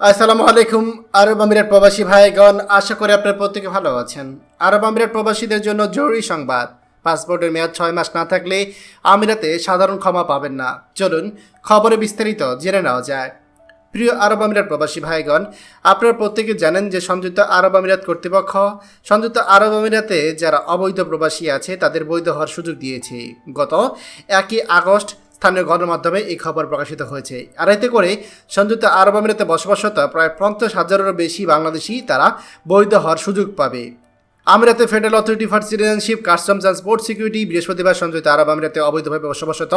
আসসালামু আলাইকুম, আরব আমিরাত প্রবাসী ভাইগণ, আশা করি আপনার প্রত্যেকে ভালো আছেন। আরব আমিরাত প্রবাসীদের জন্য জরুরি সংবাদ। পাসপোর্টের মেয়াদ ছয় মাস না থাকলে আমিরাতে সাধারণ ক্ষমা পাবেন না। চলুন খবরে বিস্তারিত জেনে নেওয়া যায় প্রিয় আরব আমিরাত প্রবাসী ভাইগণ, আপনারা প্রত্যেকে জানেন যে সংযুক্ত আরব আমিরাত কর্তৃপক্ষ, সংযুক্ত আরব আমিরাতে যারা অবৈধ প্রবাসী আছে, তাদের বৈধ হওয়ার সুযোগ দিয়েছে। গত একই আগস্ট স্থানীয় গণমাধ্যমে এই খবর প্রকাশিত হয়েছে। আর এতে করে সংযুক্ত আরব আমিরাতে বসবাসরত প্রায় পঞ্চাশ হাজারেরও বেশি বাংলাদেশি তারা বৈধ হওয়ার সুযোগ পাবে। আমিরাতে federal authority for citizenship customs and port security বৃহস্পতিবার সংযুক্ত আরব আমিরাতে অবৈধভাবে বসবাসরত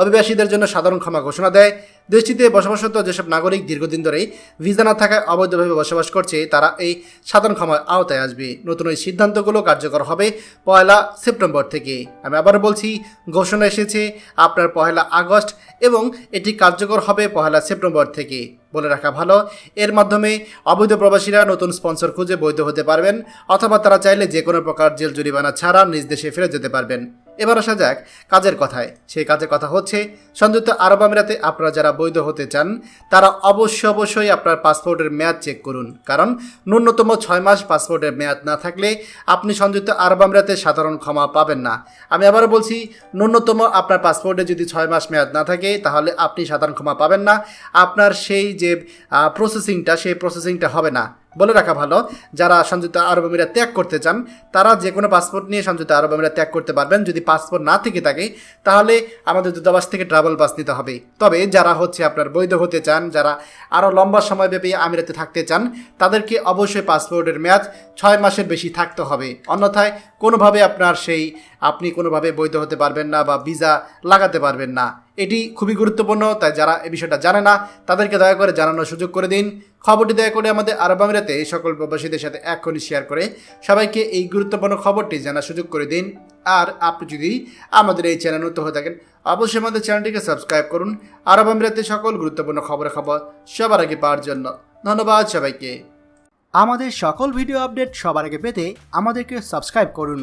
অভিবাসীদের জন্য সাধারণ ক্ষমা ঘোষণা দেয়। দেশটিতে বসবাসরত যেসব নাগরিক দীর্ঘদিন ধরেই ভিসা না থাকায় অবৈধভাবে বসবাস করছে, তারা এই সাধারণ ক্ষমার আওতায় আসবে। নতুন এই সিদ্ধান্তগুলো কার্যকর হবে পয়লা সেপ্টেম্বর থেকে। আমি আবার বলছি, ঘোষণা এসেছে আপনার পয়লা আগস্ট এবং এটি কার্যকর হবে পয়লা সেপ্টেম্বর থেকে। বলে রাখা ভালো। এর মাধ্যমে অবৈধ প্রবাসীরা নতুন স্পন্সর খুঁজে বৈধ হতে পারবেন, অথবা তারা চাইলে যে কোনো প্রকার জেল জরিমানা ছাড়া নিজ দেশে ফিরে যেতে পারবেন। এবার আসা যাক কাজের কথায়। সেই কাজের কথা হচ্ছে সংযুক্ত আরব আমিরাতে আপনারা যারা বৈধ হতে চান, তারা অবশ্যই অবশ্যই আপনার পাসপোর্টের মেয়াদ চেক করুন। কারণ ন্যূনতম ছয় মাস পাসপোর্টের মেয়াদ না থাকলে আপনি সংযুক্ত আরব আমিরাতে সাধারণ ক্ষমা পাবেন না। আমি আবারও বলছি, ন্যূনতম আপনার পাসপোর্টে যদি ছয় মাস মেয়াদ না থাকে, তাহলে আপনি সাধারণ ক্ষমা পাবেন না। আপনার সেই যে প্রসেসিংটা সেই প্রসেসিংটা হবে না। বলে রাখা ভালো। যারা সংযুক্ত আরব আমিরাত ত্যাগ করতে চান, তারা যে কোনো পাসপোর্ট নিয়ে সংযুক্ত আরব আমিরাত ত্যাগ করতে পারবেন। যদি পাসপোর্ট না থেকে থাকে, তাহলে আমাদের দূতাবাস থেকে ট্রাভেল পাস নিতে হবে। তবে যারা হচ্ছে আপনার বৈধ হতে চান, যারা আরও লম্বা সময়ব্যাপী আমিরাতে থাকতে চান, তাদেরকে অবশ্যই পাসপোর্টের মেয়াদ ছয় মাসের বেশি থাকতে হবে। অন্যথায় কোনোভাবে আপনার সেই, আপনি কোনোভাবে বৈধ হতে পারবেন না বা ভিসা লাগাতে পারবেন না। এটি খুবই গুরুত্বপূর্ণ, তাই যারা এই বিষয়টা জানে না, তাদেরকে দয়া করে জানানোর সুযোগ করে দিন। খবরটি দয়া করে আমাদের আরব আমিরাতে এই সকল প্রবাসীদের সাথে এখনই শেয়ার করে। সবাইকে এই গুরুত্বপূর্ণ খবরটি জানার সুযোগ করে দিন। আর আপনি যদি আমাদের এই চ্যানেল নতুন হয়ে থাকেন, অবশ্যই আমাদের চ্যানেলটিকে সাবস্ক্রাইব করুন। আরব আমিরাতে সকল গুরুত্বপূর্ণ খবরের খবর সবার আগে পাওয়ার জন্য ধন্যবাদ সবাইকে। আমাদের সকল ভিডিও আপডেট সবার আগে পেতে আমাদেরকে সাবস্ক্রাইব করুন।